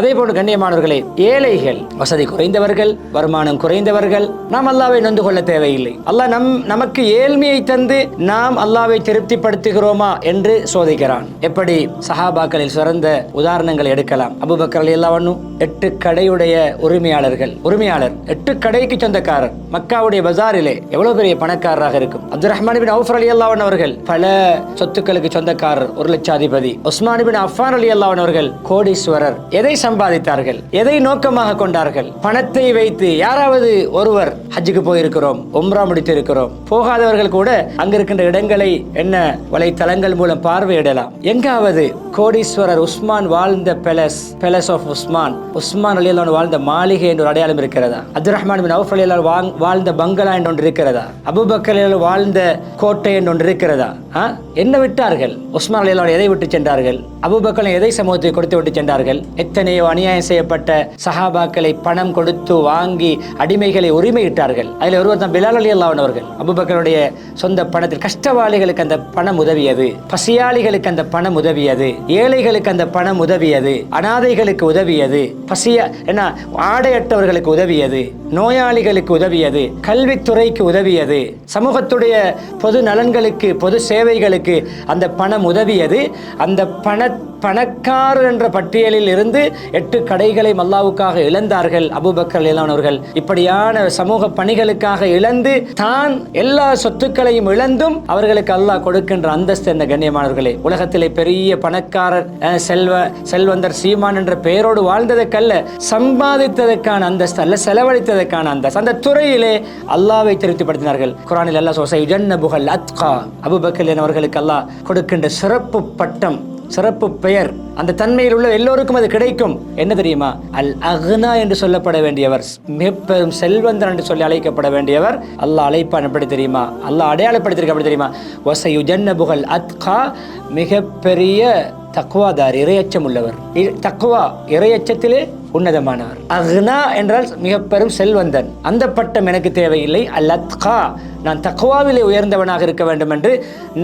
அதே போன்று கண்ணியமானவர்களே ஏழைகள் வசதி குறைந்தவர்கள் வருமானம் குறைந்தவர்கள் நாம் அல்லாவை நொந்து கொள்ள தேவையில்லை. அல்லாஹ் நம் நமக்கு ஏழ்மையை தந்து நாம் அல்லாவை திருப்திப்படுத்துகிறோமா என்று சோதிக்கிறான். எப்படி? சஹாபாக்களில் சிறந்த உதாரணங்களை எடுக்கலாம். அபுபக்கர் அலி அல்லாவண்ணு எட்டு கடையுடைய உரிமையாளர்கள். உரிமையாளர் எட்டு கடைக்கு சொந்தக்காரர். மக்காவுடைய பஜாரிலே எவ்வளவு பெரிய பணக்காரராக இருக்கும். அப்துல் ரஹ்மான் பின் அவுஃபர் அலி அல்லாவன் அவர்கள் பல சொத்துக்களுக்கு சொந்தக்காரர் ஒரு லட்சாதிபதி. உஸ்மான் பின் அஃபான் அலி அல்லாவன் அவர்கள் கோடீஸ்வரர். எதை சம்பாதித்தார்கள். எதை நோக்கமாக கொண்டார்கள்? பணத்தை வைத்து யாராவது ஒருவர் ஹஜ்ஜுக்கு போயிருக்கிறோம் உம்ரா முடித்திருக்கிறோம். போகாதவர்கள் கூட அங்க இருக்கின்ற இடங்களை என்ன வலைத்தளங்கள் மூலம் பார்வையிடலாம். எங்காவது கோடீஸ்வரர் உஸ்மான் வாழ்ந்த palace palace of Usman. Usman Ali வாழ்ந்த மாளிகை என்ற ஒரு அடையாளம் இருக்கிறதா? Abdul Rahman bin Auf Ali வாழ்ந்த பங்களா என்று ஒன்று இருக்கிறதா? அபுபக்கர் வாழ்ந்த கோட்டை என்று ஒன்று இருக்கிறதா? ஆ? என்ன விட்டார்கள்? உஸ்மான் அலி எதை விட்டு சென்றார்கள்? அபுபக்கர் எதை சமூகத்தை கொடுத்து விட்டு சென்றார்கள்? எத்தனையோ அநியாயம் செய்யப்பட்ட சஹாபாக்களை பணம் கொடுத்து வாங்கி அடிமைகளை உரிமையிட்டார்கள். அதில் ஒருவர் தான் பிலால் அலி அல்லாஹ் அவர்கள் அபுபக்கருடைய சொந்த பணத்தில் கஷ்டவாளிகளுக்கு அந்த பணம் உதவியது. பசியாளிகளுக்கு அந்த பணம் உதவியது. ஏழைகளுக்கு அந்த பணம் உதவியது. அனாதைகளுக்கு உதவியது. பசியா என்ன ஆடையற்றவர்களுக்கு உதவியது. நோயாளிகளுக்கு உதவியது. கல்வித்துறைக்கு உதவியது. சமூகத்துடைய பொது நலன்களுக்கு பொது சேவைகளுக்கு அந்த பணம் உதவியது. அந்த பண பணக்காரர் என்ற பட்டியலில் இருந்து எட்டு கடைகளை அல்லாவுக்காக இழந்தார்கள் அபூபக்கர் அவர்கள். இப்படியான சமூக பணிகளுக்காக இழந்து தான் எல்லா சொத்துக்களையும் இழந்தும் அவர்களுக்கு அல்லாஹ் கொடுக்கின்ற அந்தஸ்து என்ற கண்ணியமானவர்களே உலகத்திலே பெரிய பணக்காரர் செல்வ செல்வந்தர் சீமான் என்ற பெயரோடு வாழ்ந்ததற்கல்ல சம்பாதித்ததற்கான அந்தஸ்து அல்ல செலவழித்ததற்கான அந்தஸ்து. அந்த துறையிலே அல்லாவை திருப்திப்படுத்தினார்கள். குரானில் அல்லாஹ் சொசை புகழ் அத்கா. அபுபக்கர் அவர்களுக்கு அல்லாஹ் கொடுக்கின்ற சிறப்பு பட்டம் சிறப்பு பெயர். அந்த தன்மையில் உள்ள எல்லோருக்கும் அது கிடைக்கும். என்ன தெரியுமா? அல் அஹ்னா என்று சொல்லப்பட வேண்டியவர் மிகப்பெரும் செல்வந்தன் என்று சொல்லி அழைக்கப்பட வேண்டியவர். அல்லாஹ் அழைப்பான் எப்படி தெரியுமா? அல்லாஹ் அடையாளப்படுத்திருக்க எப்படி தெரியுமா? வசை புகழ் அத்கா மிகப்பெரிய தக்குவாதார் இரையச்சம் உள்ளவர். இ- தக்குவா இரையச்சத்திலே உன்னதமானவர். அஹ்னா என்றால் மிக பெரும் செல்வந்தன். அந்த பட்டம் எனக்கு தேவையில்லை. அல் அத்கா நான் தக்குவாவிலே உயர்ந்தவனாக இருக்க வேண்டும் என்று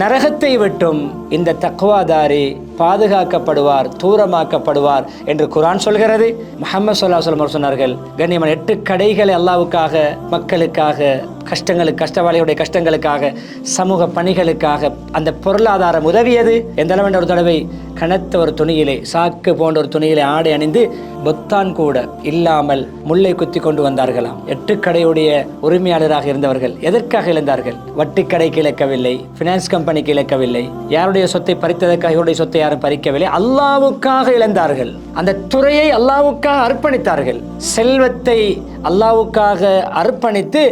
நரகத்தை விட்டும் இந்த தக்குவாதாரி பாதுகாக்கப்படுவார் தூரமாக்கப்படுவார் என்று குரான் சொல்கிறது. முகமது சொல்லா சொல்லம் சொன்னார்கள் கண்ணியமன் எட்டு கடைகளை அல்லாவுக்காக மக்களுக்காக கஷ்டங்களுக்கு கஷ்டவாளியுடைய கஷ்டங்களுக்காக சமூக பணிகளுக்காக அந்த பொருளாதாரம் உதவியது. எந்த அளவு ஒரு தடவை கனத்த ஒரு துணியிலே சாக்கு போன்ற ஒரு துணியிலே ஆடை அணிந்து பொத்தான் கூட இல்லாமல் முல்லை குத்தி கொண்டு வந்தார்களாம். எட்டு கடையுடைய உரிமையாளராக இருந்தவர்கள் எதற்காக இழந்தார்கள். வட்டி கடைக்கு இழக்கவில்லை பினான்ஸ் கம்பெனிக்கு இழக்கவில்லை யாருடைய சொத்தை பறித்ததற்காக இவருடைய சொத்தை யாரும் பறிக்கவில்லை அல்லாவுக்காக இழந்தார்கள். அந்த துறையை அல்லாவுக்காக அர்ப்பணித்தார்கள். செல்வத்தை அல்லாவுக்காக அர்ப்பணித்து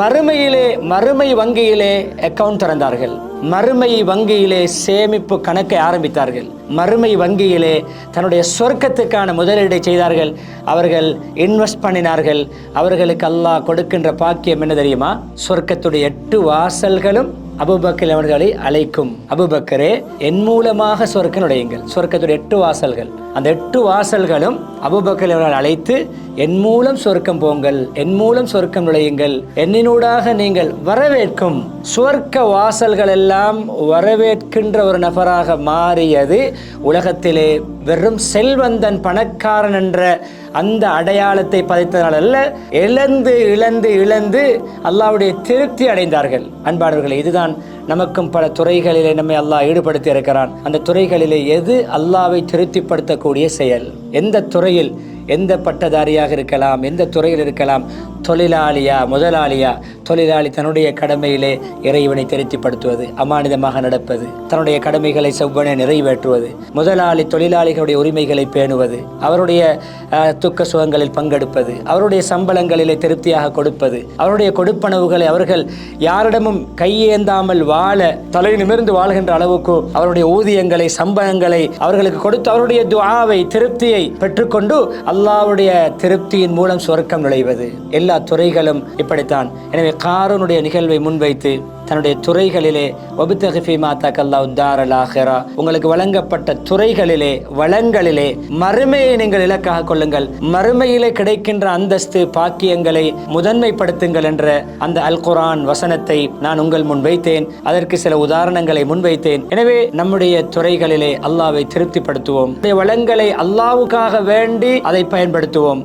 மறுமையிலே மறுமை வங்கியிலே அக்கவுண்ட் திறந்தார்கள். மறுமை வங்கியிலே சேமிப்பு கணக்கை ஆரம்பித்தார்கள். மறுமை வங்கியிலே தன்னுடைய சொர்க்கத்துக்கான முதலீடை செய்தார்கள். அவர்கள் இன்வெஸ்ட் பண்ணினார்கள். அவர்களுக்கு அல்லாஹ் கொடுக்கின்ற பாக்கியம் என்ன தெரியுமா? சொர்க்கத்துடைய எட்டு வாசல்களும் அபுபக்கர் அவர்களை அழைக்கும். அபுபக்கரே என் மூலமாக சொர்க்க நுழையுங்கள். சொர்க்கத்துடைய எட்டு வாசல்கள். அந்த எட்டு வாசல்களும் அபுபக்கர் அவர்கள் அழைத்து என் மூலம் சொர்க்கம் போங்கள். என் மூலம் சொர்க்கம் நுழையுங்கள். என்னினூடாக நீங்கள் வரவேற்கும் சொர்க்க வாசல்கள் எல்லாம் வரவேற்கின்ற ஒரு நபராக மாறியது உலகத்திலே வெறும் செல்வந்தன் பணக்காரன் என்ற அந்த அடையாளத்தை பதித்ததனால் அல்ல இழந்து இழந்து இழந்து அல்லாவுடைய திருப்தி அடைந்தார்கள். அன்பாளர்களே இதுதான் நமக்கும் பல துறைகளிலே நம்மை அல்லாஹ் ஈடுபடுத்தி இருக்கிறான். அந்த துறைகளிலே எது அல்லாவை திருப்திப்படுத்தக்கூடிய செயல்? எந்த துறையில் எந்த பட்டதாரியாக இருக்கலாம் எந்த துறையில் இருக்கலாம்? தொழிலாளியா முதலாளியா? தொழிலாளி தன்னுடைய கடமையிலே இறைவனை திருப்திப்படுத்துவது அமானிதமாக நடப்பது தன்னுடைய கடமைகளை செவ்வனே நிறைவேற்றுவது முதலாளி தொழிலாளிகளுடைய உரிமைகளை பேணுவது அவருடைய துக்க சுகங்களில் பங்கெடுப்பது அவருடைய சம்பளங்களிலே திருப்தியாக கொடுப்பது அவருடைய கொடுப்பனவுகளை அவர்கள் யாரிடமும் கையேந்தாமல் வாழ தலை நிமிர்ந்து வாழ்கின்ற அளவுக்கு அவருடைய ஊதியங்களை சம்பளங்களை அவர்களுக்கு கொடுத்து அவருடைய துவாவை திருப்தியை பெற்றுக்கொண்டு அல்லாவுடைய திருப்தியின் மூலம் சொர்க்கம் நுழைவது. எல்லா துறைகளும் இப்படித்தான். எனவே காரனுடைய நிகழ்வை முன்வைத்து தன்னுடைய துறைகளிலே ஒபுத்தகிஃபி மாதா கல்லா உத்தார் உங்களுக்கு வழங்கப்பட்ட துறைகளிலே வளங்களிலே மறுமையை நீங்கள் இலக்காக கொள்ளுங்கள். மறுமையிலே கிடைக்கின்ற அந்தஸ்து பாக்கியங்களை முதன்மைப்படுத்துங்கள் என்ற அந்த அல் குரான் வசனத்தை நான் உங்கள் முன் வைத்தேன். அதற்கு சில உதாரணங்களை முன்வைத்தேன் எனவே நம்முடைய துறைகளிலே அல்லாவை திருப்திப்படுத்துவோம். வளங்களை அல்லாவுக்காக வேண்டி அதை பயன்படுத்துவோம்.